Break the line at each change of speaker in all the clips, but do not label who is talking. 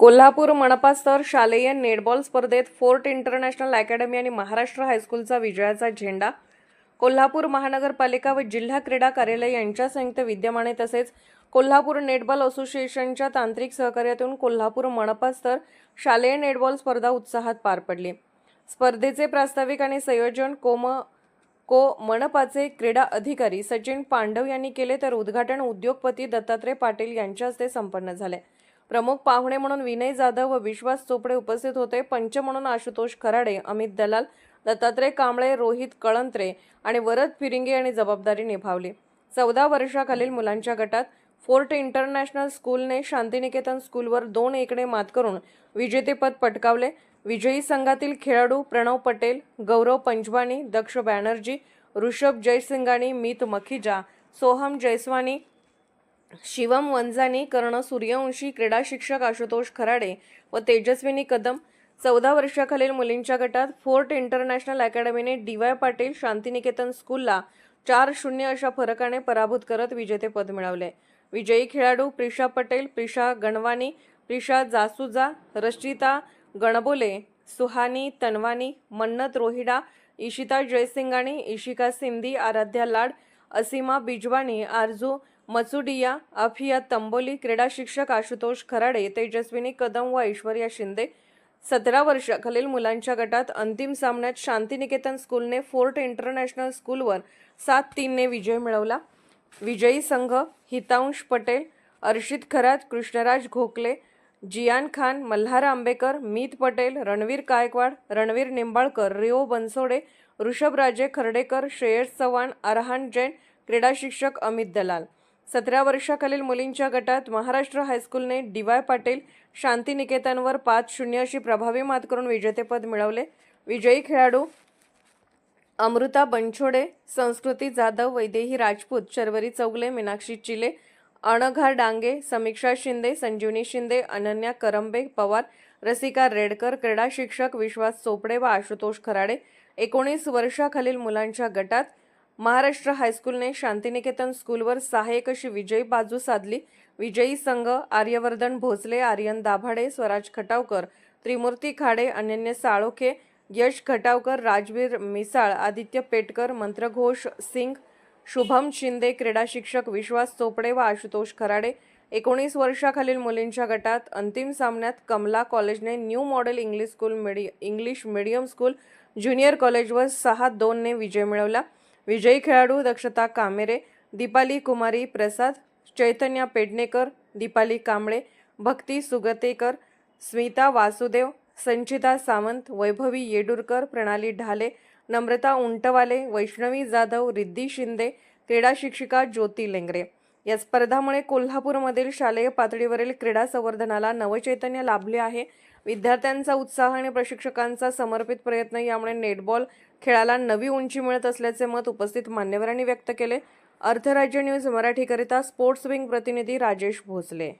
कोल्हापूर मनपा स्तर शालेय नेटबॉल स्पर्धेत फोर्ट इंटरनॅशनल अकॅडमी आणि महाराष्ट्र हायस्कूलचा विजयाचा झेंडा. कोल्हापूर महानगरपालिका व जिल्हा क्रीडा कार्यालय यांच्या संयुक्त विद्यमाने तसेच कोल्हापूर नेटबॉल असोसिएशनच्या तांत्रिक सहकार्यातून कोल्हापूर मनपा स्तर शालेय नेटबॉल स्पर्धा उत्साहात पार पडली. स्पर्धेचे प्रास्ताविक आणि संयोजन कोम को मनपाचे क्रीडा अधिकारी सचिन पांडव यांनी केले तर उद्घाटन उद्योगपती दत्तात्रय पाटील यांच्या हस्ते संपन्न झाले. प्रमुख पाहुणे म्हणून विनय जाधव व विश्वास चोपडे उपस्थित होते. पंच म्हणून आशुतोष खराडे अमित दलाल दत्तात्रय कांबळे रोहित कळंत्रे आणि वरद फिरिंगे यांनी जबाबदारी निभावली. चौदा वर्षाखालील मुलांच्या गटात फोर्ट इंटरनॅशनल स्कूलने शांतिनिकेतन स्कूलवर दोन एकने मात करून विजेतेपद पटकावले. विजयी संघातील खेळाडू प्रणव पटेल गौरव पंजवानी दक्ष बॅनर्जी ऋषभ जयसिंगानी मीत मखिजा सोहम जयस्वानी शिवम वंजानी कर्ण सूर्यवंशी क्रीडा शिक्षक आशुतोष खराडे व तेजस्विनी कदम चौदा वर्षाखालील मुलींच्या गटात फोर्ट इंटरनॅशनल अकॅडमीने डी वाय पाटील शांतिनिकेतन स्कूलला चार शून्य अशा फरकाने पराभूत करत विजेतेपद मिळवले. विजयी खेळाडू प्रिशा पटेल प्रिशा गणवानी प्रिशा जासुजा रश्चिता गणबोले सुहानी तनवानी मन्नत रोहिडा इशिता जयसिंगाणी इशिका सिंधी आराध्या लाड असीमा बिजवानी आरजू मचुडिया अफिया तंबोली क्रीडा शिक्षक आशुतोष खराडे तेजस्विनी कदम व ऐश्वर्या शिंदे सतरा वर्षाखालील मुलांच्या गटात अंतिम सामन्यात शांतिनिकेतन स्कूलने फोर्ट इंटरनॅशनल स्कूलवर सात तीनने विजय मिळवला. विजयी संघ हितांश पटेल अर्षित खरात कृष्णराज घोकले जियान खान मल्हार आंबेकर मीत पटेल रणवीर गायकवाड रणवीर निंबाळकर रिओ बनसोडे ऋषभराजे खर्डेकर श्रेयस चव्हाण अरहान जैन क्रीडा शिक्षक अमित दलाल. सतरा वर्षाखालील मुलींच्या गटात महाराष्ट्र हायस्कूलने डी वाय पाटील शांतिनिकेतनवर पाच शून्य अशी प्रभावी मात करून विजेतेपद मिळवले. विजयी खेळाडू अमृता बनछोडे संस्कृती जाधव वैदेही राजपूत शर्वरी चौगले मीनाक्षी चिले अणघा डांगे समीक्षा शिंदे संजीवनी शिंदे अनन्या करंबे पवार रसिका रेडकर क्रीडा शिक्षक विश्वास चोपडे व आशुतोष खराडे. एकोणीस वर्षाखालील मुलांच्या गटात महाराष्ट्र हायस्कूलने शांतिनिकेतन स्कूलवर सहाय्यक अशी विजयी बाजू साधली. विजयी संघ आर्यवर्धन भोसले आर्यन दाभाडे स्वराज खटावकर त्रिमूर्ती खाडे अनन्य साळोखे यश खटावकर राजवीर मिसाळ आदित्य पेटकर मंत्रघोष सिंग शुभम शिंदे क्रीडा शिक्षक विश्वास चोपडे व आशुतोष खराडे. एकोणीस वर्षाखालील मुलींच्या गटात अंतिम सामन्यात कमला कॉलेजने न्यू मॉडेल इंग्लिश स्कूल मिडी इंग्लिश मिडियम स्कूल ज्युनियर कॉलेजवर सहा दोनने विजय मिळवला. विजयी खेळाडू दक्षता कामेरे दीपाली कुमारी प्रसाद चैतन्य पेडणेकर दीपाली कांबळे भक्ती सुगतेकर स्मिता वासुदेव संचिता सावंत वैभवी येडूरकर प्रणाली ढाले नम्रता उंटवाले वैष्णवी जाधव रिद्धी शिंदे क्रीडा शिक्षिका ज्योती लेंगरे. या स्पर्धामुळे कोल्हापूरमधील शालेय पातळीवरील क्रीडा संवर्धनाला नवचैतन्य लाभले आहे. विद्यार्थ्यांचा उत्साह आणि प्रशिक्षकांचा समर्पित प्रयत्न यामुळे नेटबॉल खेळाला नवी उंची मिळत असल्याचे मत उपस्थित मान्यवरांनी व्यक्त केले. अर्थराज्य न्यूज मराठीकरिता स्पोर्ट्स विंग प्रतिनिधी राजेश भोसले.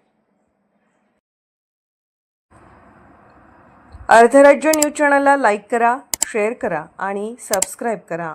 अर्थराज्य न्यूज चॅनलला लाईक करा शेअर करा आणि सबस्क्राईब करा.